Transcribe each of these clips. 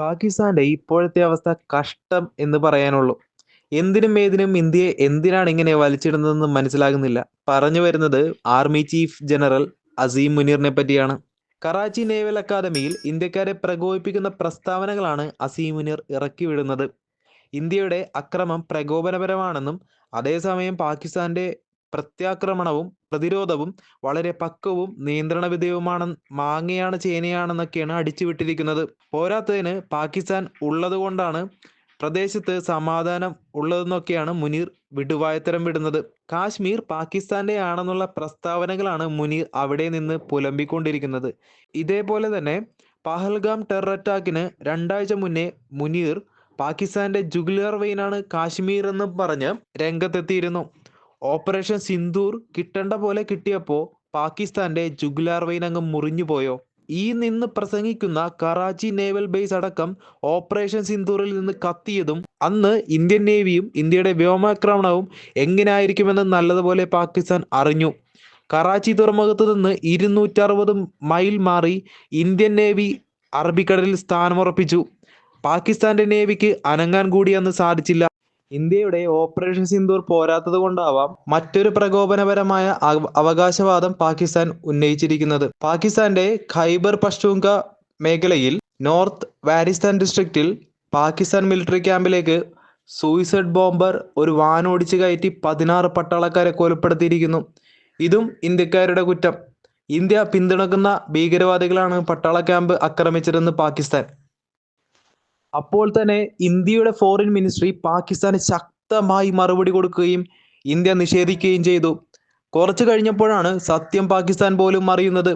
പാകിസ്ഥാന്റെ ഇപ്പോഴത്തെ അവസ്ഥ കഷ്ടം എന്ന് പറയാനുള്ളൂ. എന്തിനും ഏതിനും ഇന്ത്യയെ എന്തിനാണ് ഇങ്ങനെ വലിച്ചിടുന്നതെന്ന് മനസ്സിലാകുന്നില്ല. പറഞ്ഞു വരുന്നത് ആർമി ചീഫ് ജനറൽ അസീം മുനീറിനെ പറ്റിയാണ്. കറാച്ചി നേവൽ അക്കാദമിയിൽ ഇന്ത്യക്കാരെ പ്രകോപിപ്പിക്കുന്ന പ്രസ്താവനകളാണ് അസീം മുനീർ ഇറക്കി വിടുന്നത് ഇന്ത്യയുടെ അക്രമം പ്രകോപനപരമാണെന്നും അതേസമയം പാകിസ്ഥാന്റെ പ്രത്യാക്രമണവും പ്രതിരോധവും വളരെ പക്വവും നിയന്ത്രണ വിധേയവുമാണ് മാങ്ങയാണ് ചേനയാണെന്നൊക്കെയാണ് അടിച്ചുവിട്ടിരിക്കുന്നത്. പോരാത്തതിന് പാകിസ്ഥാൻ ഉള്ളതുകൊണ്ടാണ് പ്രദേശത്ത് സമാധാനം ഉള്ളതെന്നൊക്കെയാണ് മുനീർ വിടുവായത്തരം വിടുന്നത്. കാശ്മീർ പാകിസ്ഥാന്റെ ആണെന്നുള്ള പ്രസ്താവനകളാണ് മുനീർ അവിടെ നിന്ന് പുലമ്പിക്കൊണ്ടിരിക്കുന്നത്. ഇതേപോലെ തന്നെ പഹൽഗാം ടെറർ അറ്റാക്കിന് രണ്ടാഴ്ച മുന്നേ മുനീർ പാകിസ്ഥാന്റെ ജുഗ്ലർ വെയിനാണ് കാശ്മീർ എന്ന് പറഞ്ഞ് രംഗത്തെത്തിയിരുന്നു. ഓപ്പറേഷൻ സിന്ദൂർ കിട്ടേണ്ട പോലെ കിട്ടിയപ്പോൾ പാകിസ്ഥാന്റെ ജുഗ്ലാർ വെയിൻ അങ്ങ് മുറിഞ്ഞു പോയോ? ഈ നിന്ന് പ്രസംഗിക്കുന്ന കറാച്ചി നേവൽ ബേസ് അടക്കം ഓപ്പറേഷൻ സിന്ദൂറിൽ നിന്ന് കത്തിയതും അന്ന് ഇന്ത്യൻ നേവിയും ഇന്ത്യയുടെ വ്യോമാക്രമണവും എങ്ങനെയായിരിക്കുമെന്ന് നല്ലതുപോലെ പാകിസ്ഥാൻ അറിഞ്ഞു. കറാച്ചി തുറമുഖത്ത് നിന്ന് ഇരുന്നൂറ്ററുപത് മൈൽ മാറി ഇന്ത്യൻ നേവി അറബിക്കടലിൽ സ്ഥാനമുറപ്പിച്ചു. പാകിസ്ഥാന്റെ നേവിക്ക് അനങ്ങാൻ കൂടി അന്ന് സാധിച്ചില്ല. ഇന്ത്യയുടെ ഓപ്പറേഷൻ സിന്ദൂർ പോരാത്തത് കൊണ്ടാവാം മറ്റൊരു പ്രകോപനപരമായ അവകാശവാദം പാകിസ്ഥാൻ ഉന്നയിച്ചിരിക്കുന്നത്. പാകിസ്ഥാന്റെ ഖൈബർ പഷ്തൂങ്ക മേഖലയിൽ നോർത്ത് വാരിസ്ഥാൻ ഡിസ്ട്രിക്റ്റിൽ പാകിസ്ഥാൻ മിലിറ്ററി ക്യാമ്പിലേക്ക് സൂയിസൈഡ് ബോംബർ ഒരു വാനോടിച്ച് കയറ്റി പതിനാറ് പട്ടാളക്കാരെ കൊലപ്പെടുത്തിയിരിക്കുന്നു. ഇതും ഇന്ത്യക്കാരുടെ കുറ്റം. ഇന്ത്യ പിന്തുണക്കുന്ന ഭീകരവാദികളാണ് പട്ടാള ക്യാമ്പ് ആക്രമിച്ചതെന്ന് പാകിസ്ഥാൻ. അപ്പോൾ തന്നെ ഇന്ത്യയുടെ ഫോറിൻ മിനിസ്ട്രി പാകിസ്ഥാന് ശക്തമായി മറുപടി കൊടുക്കുകയും ഇന്ത്യ നിഷേധിക്കുകയും ചെയ്തു. കുറച്ചു കഴിഞ്ഞപ്പോഴാണ് സത്യം പാകിസ്ഥാൻ പോലും അറിയുന്നത്.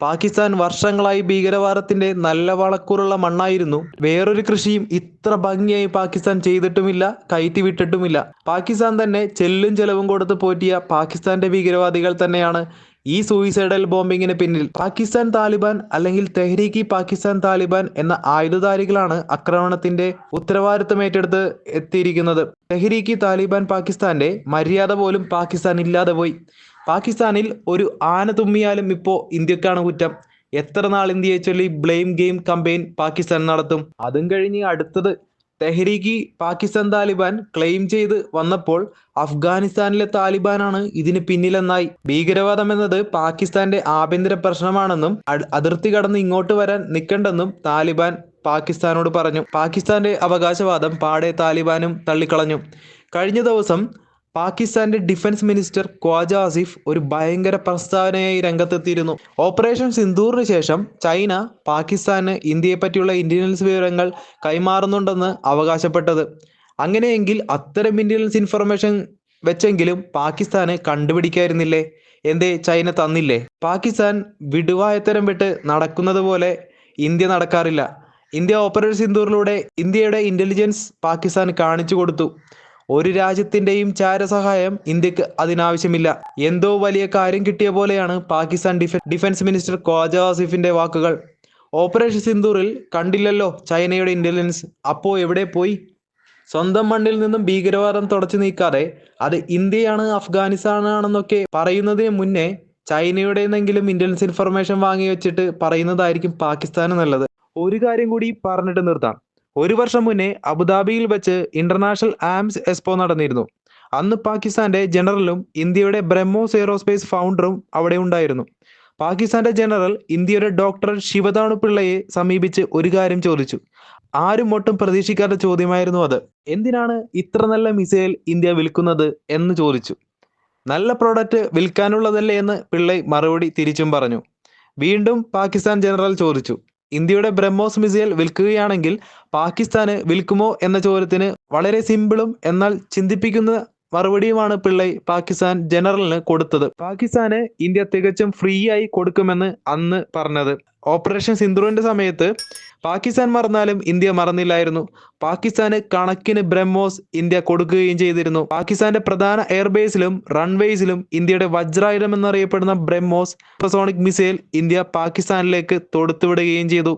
പാകിസ്ഥാൻ വർഷങ്ങളായി ഭീകരവാദത്തിന്റെ നല്ല വളക്കൂറുള്ള മണ്ണായിരുന്നു. വേറൊരു കൃഷിയും ഇത്ര ഭംഗിയായി പാകിസ്ഥാൻ ചെയ്തിട്ടുമില്ല കയറ്റി വിട്ടിട്ടുമില്ല പാകിസ്ഥാൻ തന്നെ ചെല്ലും ചെലവും കൊടുത്ത് പോറ്റിയ പാകിസ്ഥാന്റെ ഭീകരവാദികൾ തന്നെയാണ് ഈ സൂയിസൈഡൽ ബോംബിങ്ങിന് പിന്നിൽ പാകിസ്ഥാൻ താലിബാൻ അല്ലെങ്കിൽ തെഹ്രീക്കി പാകിസ്ഥാൻ താലിബാൻ എന്ന ആയുധധാരികളാണ് ആക്രമണത്തിന്റെ ഉത്തരവാദിത്തം ഏറ്റെടുത്ത് എത്തിയിരിക്കുന്നത്. തെഹ്രീക്കി താലിബാൻ പാകിസ്ഥാന്റെ മര്യാദ പോലും പാകിസ്ഥാൻ ഇല്ലാതെ പോയി. പാകിസ്ഥാനിൽ ഒരു ആന തുമ്മിയാലും ഇപ്പോൾ ഇന്ത്യക്കാണ് കുറ്റം. എത്ര നാൾ ഇന്ത്യയെ ചൊല്ലി ബ്ലെയിം ഗെയിം കമ്പയിൻ പാകിസ്ഥാൻ നടത്തും? അതും കഴിഞ്ഞ് അടുത്തത് തെഹ്രീക്കി പാകിസ്ഥാൻ താലിബാൻ ക്ലെയിം ചെയ്ത് വന്നപ്പോൾ അഫ്ഗാനിസ്ഥാനിലെ താലിബാനാണ് ഇതിന് പിന്നിലെന്നായി. ഭീകരവാദം എന്നത് പാകിസ്ഥാന്റെ ആഭ്യന്തര പ്രശ്നമാണെന്നും അതിർത്തി കടന്ന് ഇങ്ങോട്ട് വരാൻ നിൽക്കണ്ടെന്നും താലിബാൻ പാകിസ്ഥാനോട് പറഞ്ഞു. പാകിസ്ഥാന്റെ അവകാശവാദം പാടെ താലിബാനും തള്ളിക്കളഞ്ഞു. കഴിഞ്ഞ ദിവസം പാകിസ്ഥാന്റെ ഡിഫൻസ് മിനിസ്റ്റർ ഖ്വാജ ആസിഫ് ഒരു ഭയങ്കര പ്രസ്താവനയായി രംഗത്തെത്തിയിരുന്നു. ഓപ്പറേഷൻ സിന്ദൂറിന് ശേഷം ചൈന പാകിസ്ഥാന് ഇന്ത്യയെ പറ്റിയുള്ള ഇന്റലിജൻസ് വിവരങ്ങൾ കൈമാറുന്നുണ്ടെന്ന് അവകാശപ്പെട്ടത്. അങ്ങനെയെങ്കിൽ അത്തരം ഇന്റലിജൻസ് ഇൻഫർമേഷൻ വെച്ചെങ്കിലും പാകിസ്ഥാന് കണ്ടുപിടിക്കായിരുന്നില്ലേ? എന്തേ ചൈന തന്നില്ലേ? പാകിസ്ഥാൻ വിടുവായത്തരം വിട്ട് നടക്കുന്നത് പോലെ ഇന്ത്യ നടക്കാറില്ല. ഇന്ത്യ ഓപ്പറേഷൻ സിന്ദൂറിലൂടെ ഇന്ത്യയുടെ ഇന്റലിജൻസ് പാകിസ്ഥാൻ കാണിച്ചു കൊടുത്തു. ഒരു രാജ്യത്തിന്റെയും ചാരസഹായം ഇന്ത്യയ്ക്ക് അതിനാവശ്യമില്ല. എന്തോ വലിയ കാര്യം കിട്ടിയ പോലെയാണ് പാകിസ്ഥാൻ ഡിഫൻസ് മിനിസ്റ്റർ ഖ്വാജ ആസിഫിന്റെ വാക്കുകൾ. ഓപ്പറേഷൻ സിന്ദൂറിൽ കണ്ടില്ലല്ലോ ചൈനയുടെ ഇന്റലിജൻസ്. അപ്പോ എവിടെ പോയി? സ്വന്തം മണ്ണിൽ നിന്നും ഭീകരവാദം തുടച്ചു നീക്കാതെ അത് ഇന്ത്യയാണ് അഫ്ഗാനിസ്ഥാനാണെന്നൊക്കെ പറയുന്നതിന് മുന്നേ ചൈനയുടെ നിന്നെങ്കിലും ഇന്റലിജൻസ് ഇൻഫർമേഷൻ വാങ്ങി വെച്ചിട്ട് പറയുന്നതായിരിക്കും പാകിസ്ഥാന് നല്ലത്. ഒരു കാര്യം കൂടി പറഞ്ഞിട്ട് നിർത്താം. ഒരു വർഷം മുന്നേ അബുദാബിയിൽ വെച്ച് ഇന്റർനാഷണൽ ആംസ് എക്സ്പോ നടന്നിരുന്നു. അന്ന് പാകിസ്ഥാന്റെ ജനറലും ഇന്ത്യയുടെ ബ്രഹ്മോസ് എയ്റോസ്പേസ് ഫൗണ്ടറും അവിടെ ഉണ്ടായിരുന്നു. പാകിസ്ഥാന്റെ ജനറൽ ഇന്ത്യയുടെ ഡോക്ടർ ശിവതാണു പിള്ളയെ സമീപിച്ച് ഒരു കാര്യം ചോദിച്ചു. ആരും ഒട്ടും പ്രതീക്ഷിക്കാത്ത ചോദ്യമായിരുന്നു അത്. എന്തിനാണ് ഇത്ര നല്ല മിസൈൽ ഇന്ത്യ വിൽക്കുന്നത് എന്ന് ചോദിച്ചു. നല്ല പ്രോഡക്റ്റ് വിൽക്കാനുള്ളതല്ലേ എന്ന് പിള്ളൈ മറുപടി തിരിച്ചും പറഞ്ഞു. വീണ്ടും പാകിസ്ഥാൻ ജനറൽ ചോദിച്ചു. ഇന്ത്യയുടെ ബ്രഹ്മോസ് മിസൈൽ വിൽക്കുകയാണെങ്കിൽ പാകിസ്ഥാന് വിൽക്കുമോ എന്ന ചോദ്യത്തിന് വളരെ സിമ്പിളും എന്നാൽ ചിന്തിപ്പിക്കുന്ന മറുപടിയുമാണ് പിള്ളൈ പാകിസ്ഥാൻ ജനറലിന് കൊടുത്തത്. പാകിസ്ഥാന് ഇന്ത്യ തികച്ചും ഫ്രീ ആയി കൊടുക്കുമെന്ന് അന്ന് പറഞ്ഞത്. ഓപ്പറേഷൻ സിന്ധുവിന്റെ സമയത്ത് പാകിസ്ഥാൻ മറന്നാലും ഇന്ത്യ മറന്നില്ലായിരുന്നു. പാകിസ്ഥാന് കണക്കിന് ബ്രഹ്മോസ് ഇന്ത്യ കൊടുക്കുകയും ചെയ്തിരുന്നു. പാകിസ്ഥാന്റെ പ്രധാന എയർബേസിലും റൺവേസിലും ഇന്ത്യയുടെ വജ്രായുധം എന്നറിയപ്പെടുന്ന ബ്രഹ്മോസ് സൂപ്പർസോണിക് മിസൈൽ ഇന്ത്യ പാകിസ്ഥാനിലേക്ക് തൊടുത്തുവിടുകയും ചെയ്തു.